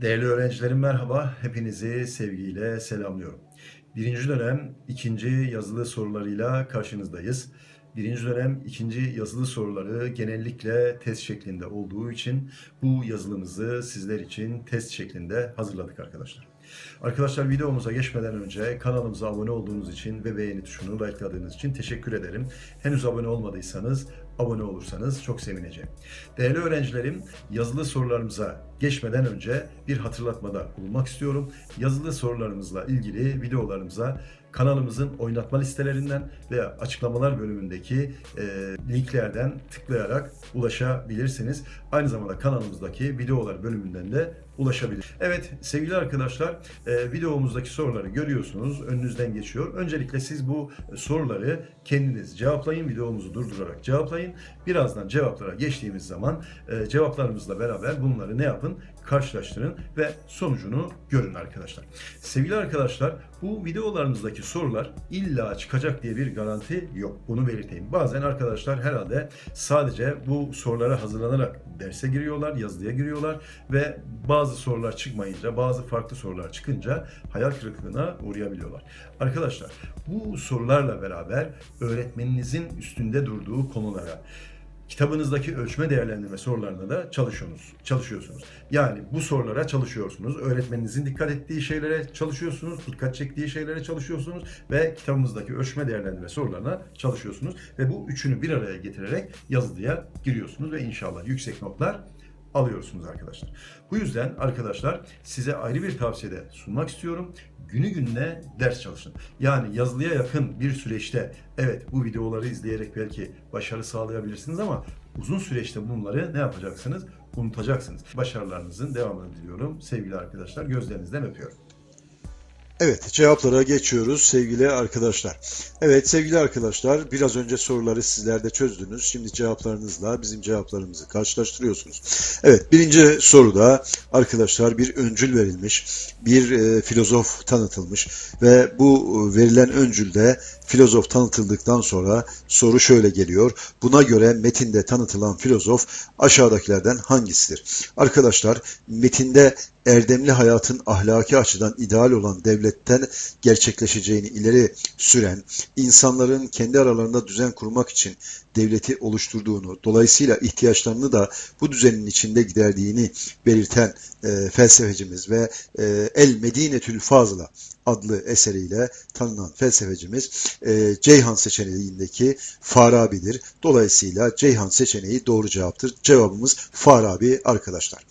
Değerli öğrencilerim merhaba. Hepinizi sevgiyle selamlıyorum. Birinci dönem ikinci yazılı sorularıyla karşınızdayız. Birinci dönem ikinci yazılı soruları genellikle test şeklinde olduğu için bu yazılımızı sizler için test şeklinde hazırladık arkadaşlar. Arkadaşlar videomuza geçmeden önce kanalımıza abone olduğunuz için ve beğeni tuşunu likeladığınız için teşekkür ederim. Henüz abone olmadıysanız abone olursanız çok sevineceğim. Değerli öğrencilerim, yazılı sorularımıza geçmeden önce bir hatırlatmada bulunmak istiyorum. Yazılı sorularımızla ilgili videolarımıza kanalımızın oynatma listelerinden veya açıklamalar bölümündeki e, linklerden tıklayarak ulaşabilirsiniz. Aynı zamanda kanalımızdaki videolar bölümünden de ulaşabilir. Evet sevgili arkadaşlar e, videomuzdaki soruları görüyorsunuz. Önünüzden geçiyor. Öncelikle siz bu soruları kendiniz cevaplayın. Videomuzu durdurarak cevaplayın. Birazdan cevaplara geçtiğimiz zaman e, cevaplarımızla beraber bunları ne yapın? Karşılaştırın ve sonucunu görün arkadaşlar. Sevgili arkadaşlar bu videolarımızdaki sorular illa çıkacak diye bir garanti yok. Bunu belirteyim. Bazen arkadaşlar herhalde sadece bu sorulara hazırlanarak derse giriyorlar, yazılıya giriyorlar ve bazı sorular çıkmayınca, bazı farklı sorular çıkınca hayal kırıklığına uğrayabiliyorlar. Arkadaşlar bu sorularla beraber öğretmeninizin üstünde durduğu konulara, kitabınızdaki ölçme değerlendirme sorularına da çalışıyorsunuz. çalışıyorsunuz. Yani bu sorulara çalışıyorsunuz. Öğretmeninizin dikkat ettiği şeylere çalışıyorsunuz. Dikkat çektiği şeylere çalışıyorsunuz. Ve kitabımızdaki ölçme değerlendirme sorularına çalışıyorsunuz. Ve bu üçünü bir araya getirerek yazılıya giriyorsunuz. Ve inşallah yüksek notlar alıyorsunuz arkadaşlar. Bu yüzden arkadaşlar size ayrı bir tavsiyede sunmak istiyorum. Günü gününe ders çalışın. Yani yazılıya yakın bir süreçte evet bu videoları izleyerek belki başarı sağlayabilirsiniz ama uzun süreçte bunları ne yapacaksınız? Unutacaksınız. Başarılarınızın devamını diliyorum. Sevgili arkadaşlar gözlerinizden öpüyorum. Evet, cevaplara geçiyoruz sevgili arkadaşlar. Evet sevgili arkadaşlar, biraz önce soruları sizler de çözdünüz. Şimdi cevaplarınızla bizim cevaplarımızı karşılaştırıyorsunuz. Evet, birinci soruda arkadaşlar bir öncül verilmiş, bir e, filozof tanıtılmış ve bu e, verilen öncülde filozof tanıtıldıktan sonra soru şöyle geliyor. Buna göre metinde tanıtılan filozof aşağıdakilerden hangisidir? Arkadaşlar metinde erdemli hayatın ahlaki açıdan ideal olan devletten gerçekleşeceğini ileri süren, insanların kendi aralarında düzen kurmak için devleti oluşturduğunu, dolayısıyla ihtiyaçlarını da bu düzenin içinde giderdiğini belirten e, felsefecimiz ve e, El Medinetül Fazla adlı eseriyle tanınan felsefecimiz e, Ceyhan seçeneğindeki Farabi'dir. Dolayısıyla Ceyhan seçeneği doğru cevaptır. Cevabımız Farabi arkadaşlar.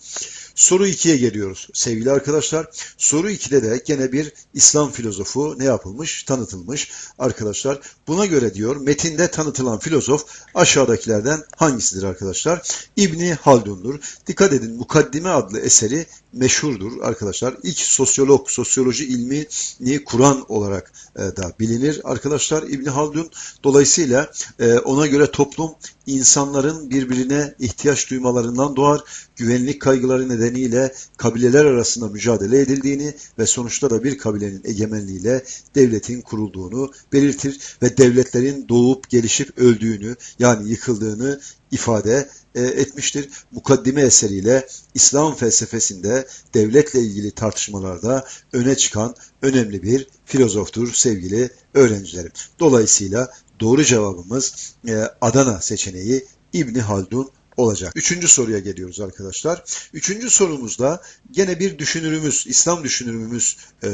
Soru 2'ye geliyoruz sevgili arkadaşlar. Soru 2'de de gene bir İslam filozofu ne yapılmış? Tanıtılmış arkadaşlar. Buna göre diyor metinde tanıtılan filozof aşağıdakilerden hangisidir arkadaşlar? İbni Haldun'dur. Dikkat edin Mukaddime adlı eseri meşhurdur arkadaşlar. İlk sosyolog, sosyoloji ilmini kuran olarak e, da bilinir arkadaşlar İbni Haldun. Dolayısıyla e, ona göre toplum insanların birbirine ihtiyaç duymalarından doğar, güvenlik kaygıları nedeniyle kabileler arasında mücadele edildiğini ve sonuçta da bir kabilenin egemenliğiyle devletin kurulduğunu belirtir ve devletlerin doğup gelişip öldüğünü yani yıkıldığını ifade e, etmiştir. Mukaddime eseriyle İslam felsefesinde devletle ilgili tartışmalarda öne çıkan önemli bir filozoftur sevgili öğrencilerim. Dolayısıyla doğru cevabımız e, Adana seçeneği İbni Haldun olacak. Üçüncü soruya geliyoruz arkadaşlar. Üçüncü sorumuzda gene bir düşünürümüz, İslam düşünürümüz e,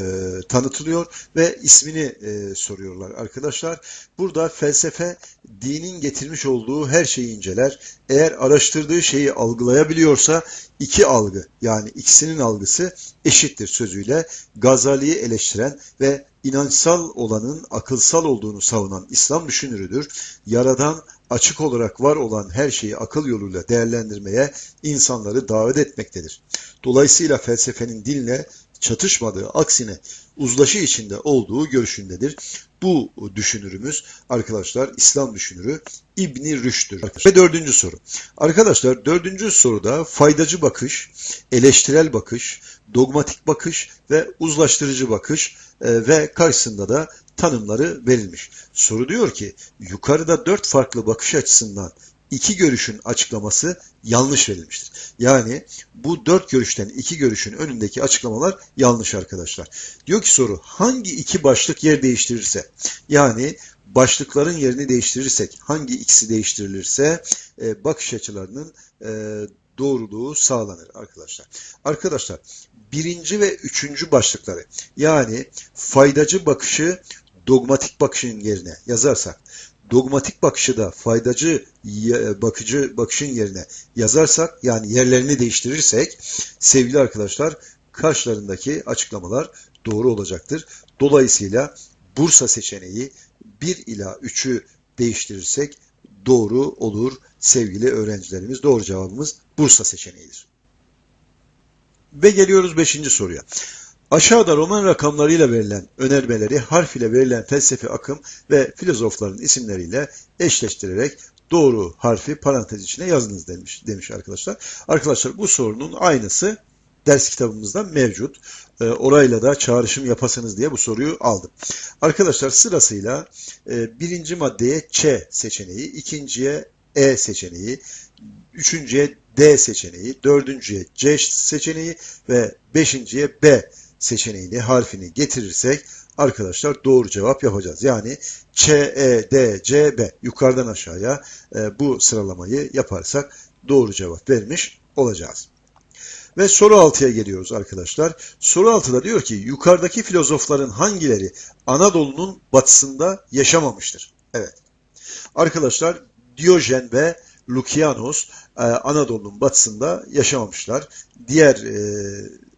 tanıtılıyor ve ismini e, soruyorlar arkadaşlar. Burada felsefe dinin getirmiş olduğu her şeyi inceler. Eğer araştırdığı şeyi algılayabiliyorsa iki algı yani ikisinin algısı eşittir sözüyle Gazali'yi eleştiren ve inançsal olanın akılsal olduğunu savunan İslam düşünürüdür. Yaradan açık olarak var olan her şeyi akıl yoluyla değerlendirmeye insanları davet etmektedir. Dolayısıyla felsefenin dinle çatışmadığı, aksine uzlaşı içinde olduğu görüşündedir. Bu düşünürümüz arkadaşlar İslam düşünürü İbni Rüşd'tür. Ve dördüncü soru. Arkadaşlar dördüncü soruda faydacı bakış, eleştirel bakış, dogmatik bakış ve uzlaştırıcı bakış ve karşısında da tanımları verilmiş. Soru diyor ki yukarıda dört farklı bakış açısından iki görüşün açıklaması yanlış verilmiştir. Yani bu dört görüşten iki görüşün önündeki açıklamalar yanlış arkadaşlar. Diyor ki soru hangi iki başlık yer değiştirirse yani başlıkların yerini değiştirirsek hangi ikisi değiştirilirse e, bakış açılarının e, doğruluğu sağlanır arkadaşlar. Arkadaşlar birinci ve üçüncü başlıkları yani faydacı bakışı dogmatik bakışın yerine yazarsak dogmatik bakışı da faydacı ye- bakıcı bakışın yerine yazarsak yani yerlerini değiştirirsek sevgili arkadaşlar karşılarındaki açıklamalar doğru olacaktır. Dolayısıyla Bursa seçeneği 1 ila 3'ü değiştirirsek doğru olur sevgili öğrencilerimiz. Doğru cevabımız Bursa seçeneğidir. Ve geliyoruz 5. soruya. Aşağıda Roman rakamlarıyla verilen önermeleri harf ile verilen felsefi akım ve filozofların isimleriyle eşleştirerek doğru harfi parantez içine yazınız demiş, demiş arkadaşlar. Arkadaşlar bu sorunun aynısı ders kitabımızda mevcut. E, orayla da çağrışım yapasınız diye bu soruyu aldım. Arkadaşlar sırasıyla e, birinci maddeye Ç seçeneği, ikinciye E seçeneği, üçüncüye D seçeneği, dördüncüye C seçeneği ve beşinciye B seçeneğini, harfini getirirsek arkadaşlar doğru cevap yapacağız. Yani Ç, E, D, C, B yukarıdan aşağıya e, bu sıralamayı yaparsak doğru cevap vermiş olacağız. Ve soru 6'ya geliyoruz arkadaşlar. Soru 6'da diyor ki yukarıdaki filozofların hangileri Anadolu'nun batısında yaşamamıştır? Evet. Arkadaşlar Diyojen ve Lukianos e, Anadolu'nun batısında yaşamamışlar. Diğer e,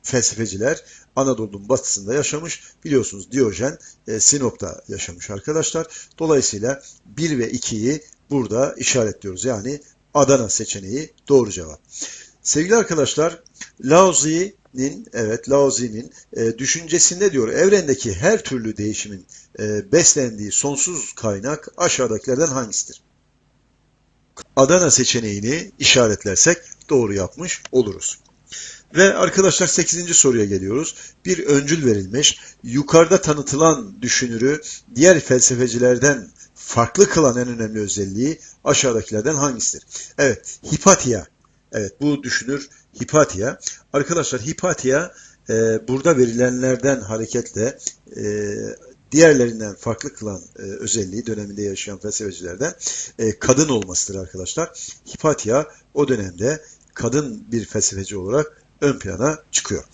felsefeciler Anadolu'nun batısında yaşamış. Biliyorsunuz Diyojen e, Sinop'ta yaşamış arkadaşlar. Dolayısıyla 1 ve 2'yi burada işaretliyoruz. Yani Adana seçeneği doğru cevap. Sevgili arkadaşlar, Laozi'nin evet Laozi'nin e, düşüncesinde diyor evrendeki her türlü değişimin e, beslendiği sonsuz kaynak aşağıdakilerden hangisidir? Adana seçeneğini işaretlersek doğru yapmış oluruz. Ve arkadaşlar 8. soruya geliyoruz. Bir öncül verilmiş. Yukarıda tanıtılan düşünürü diğer felsefecilerden farklı kılan en önemli özelliği aşağıdakilerden hangisidir? Evet, Hipatia. Evet, bu düşünür Hipatia. Arkadaşlar Hipatia e, burada verilenlerden hareketle e, diğerlerinden farklı kılan e, özelliği döneminde yaşayan felsefecilerden e, kadın olmasıdır arkadaşlar. Hipatia o dönemde kadın bir felsefeci olarak ön plana çıkıyor.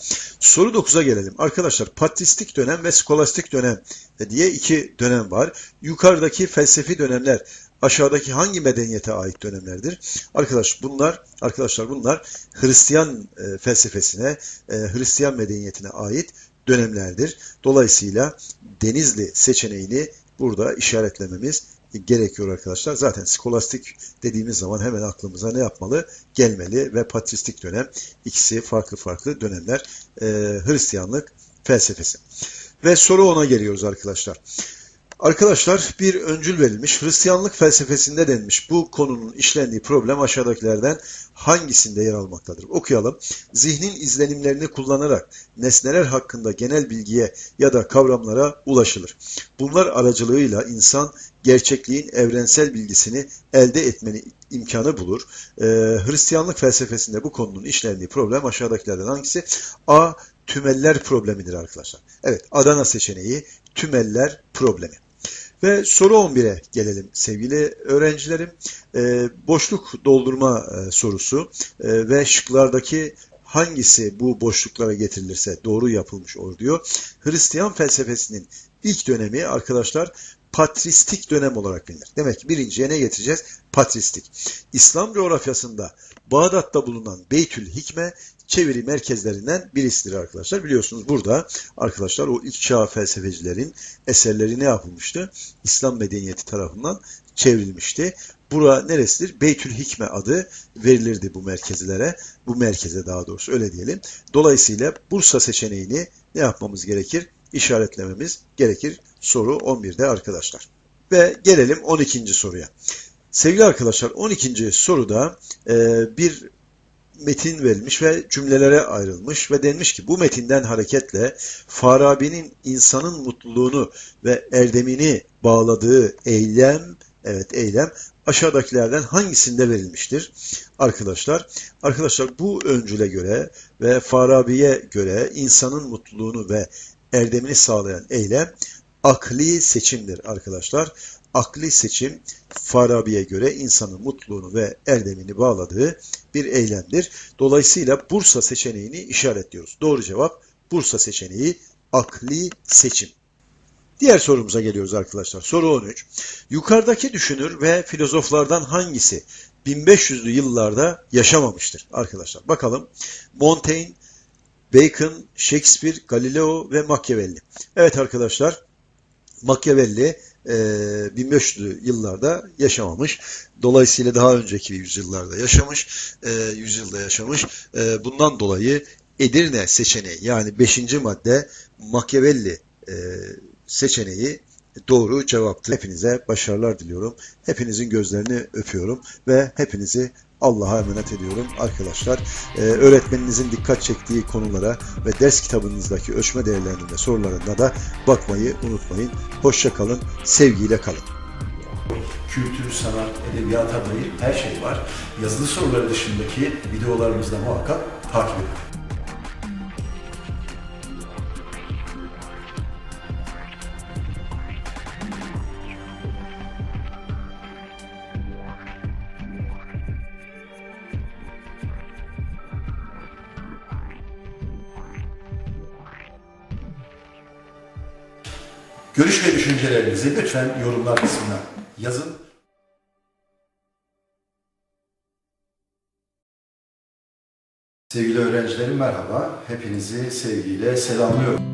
Soru 9'a gelelim. Arkadaşlar patristik dönem ve skolastik dönem diye iki dönem var. Yukarıdaki felsefi dönemler aşağıdaki hangi medeniyete ait dönemlerdir? Arkadaş bunlar arkadaşlar bunlar Hristiyan e, felsefesine, e, Hristiyan medeniyetine ait dönemlerdir. Dolayısıyla Denizli seçeneğini burada işaretlememiz gerekiyor arkadaşlar. Zaten skolastik dediğimiz zaman hemen aklımıza ne yapmalı? Gelmeli ve patristik dönem ikisi farklı farklı dönemler e, Hristiyanlık felsefesi. Ve soru ona geliyoruz arkadaşlar. Arkadaşlar bir öncül verilmiş. Hristiyanlık felsefesinde denmiş. Bu konunun işlendiği problem aşağıdakilerden hangisinde yer almaktadır? Okuyalım. Zihnin izlenimlerini kullanarak nesneler hakkında genel bilgiye ya da kavramlara ulaşılır. Bunlar aracılığıyla insan gerçekliğin evrensel bilgisini elde etmenin imkanı bulur. Ee, Hristiyanlık felsefesinde bu konunun işlendiği problem aşağıdakilerden hangisi? A. Tümeller problemidir arkadaşlar. Evet Adana seçeneği tümeller problemi. Ve soru 11'e gelelim sevgili öğrencilerim. Ee, boşluk doldurma e, sorusu e, ve şıklardaki hangisi bu boşluklara getirilirse doğru yapılmış olur diyor. Hristiyan felsefesinin ilk dönemi arkadaşlar patristik dönem olarak bilinir. Demek ki birinciye ne getireceğiz? Patristik. İslam coğrafyasında Bağdat'ta bulunan Beytül Hikme çeviri merkezlerinden birisidir arkadaşlar. Biliyorsunuz burada arkadaşlar o ilk çağ felsefecilerin eserleri ne yapılmıştı? İslam medeniyeti tarafından çevrilmişti. Bura neresidir? Beytül Hikme adı verilirdi bu merkezlere. Bu merkeze daha doğrusu öyle diyelim. Dolayısıyla Bursa seçeneğini ne yapmamız gerekir? İşaretlememiz gerekir. Soru 11'de arkadaşlar. Ve gelelim 12. soruya. Sevgili arkadaşlar 12. soruda e, bir metin verilmiş ve cümlelere ayrılmış ve denmiş ki bu metinden hareketle Farabi'nin insanın mutluluğunu ve erdemini bağladığı eylem, evet eylem aşağıdakilerden hangisinde verilmiştir? Arkadaşlar, arkadaşlar bu öncüle göre ve Farabi'ye göre insanın mutluluğunu ve erdemini sağlayan eylem akli seçimdir arkadaşlar. Akli seçim Farabi'ye göre insanın mutluluğunu ve erdemini bağladığı bir eylemdir. Dolayısıyla Bursa seçeneğini işaretliyoruz. Doğru cevap Bursa seçeneği akli seçim. Diğer sorumuza geliyoruz arkadaşlar. Soru 13. Yukarıdaki düşünür ve filozoflardan hangisi 1500'lü yıllarda yaşamamıştır arkadaşlar? Bakalım. Montaigne, Bacon, Shakespeare, Galileo ve Machiavelli. Evet arkadaşlar. Machiavelli e, 1500'lü yıllarda yaşamamış. Dolayısıyla daha önceki yüzyıllarda yaşamış. E, yüzyılda yaşamış. E, bundan dolayı Edirne seçeneği yani 5. madde Machiavelli e, seçeneği doğru cevaptır. Hepinize başarılar diliyorum. Hepinizin gözlerini öpüyorum ve hepinizi Allah'a emanet ediyorum arkadaşlar. Ee, öğretmeninizin dikkat çektiği konulara ve ders kitabınızdaki ölçme değerlerinde sorularına da bakmayı unutmayın. Hoşça kalın, sevgiyle kalın. Kültür, sanat, edebiyata dair her şey var. Yazılı soruları dışındaki videolarımızda muhakkak takip edin. Görüş ve düşüncelerinizi lütfen yorumlar kısmına yazın. Sevgili öğrencilerim merhaba. Hepinizi sevgiyle selamlıyorum.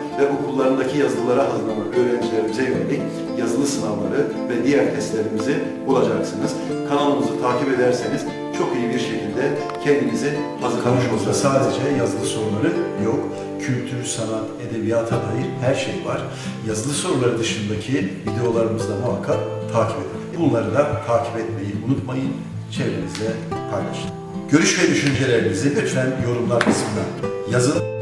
ve okullarındaki yazılılara hazırlanan öğrencilerimize yönelik yazılı sınavları ve diğer testlerimizi bulacaksınız. Kanalımızı takip ederseniz çok iyi bir şekilde kendinizi hazırlamış olursunuz. Sadece yazılı soruları yok. Kültür, sanat, edebiyata dair her şey var. Yazılı soruları dışındaki videolarımızda muhakkak takip edin. Bunları da takip etmeyi unutmayın. Çevrenizde paylaşın. Görüş ve düşüncelerinizi lütfen yorumlar kısmına yazın.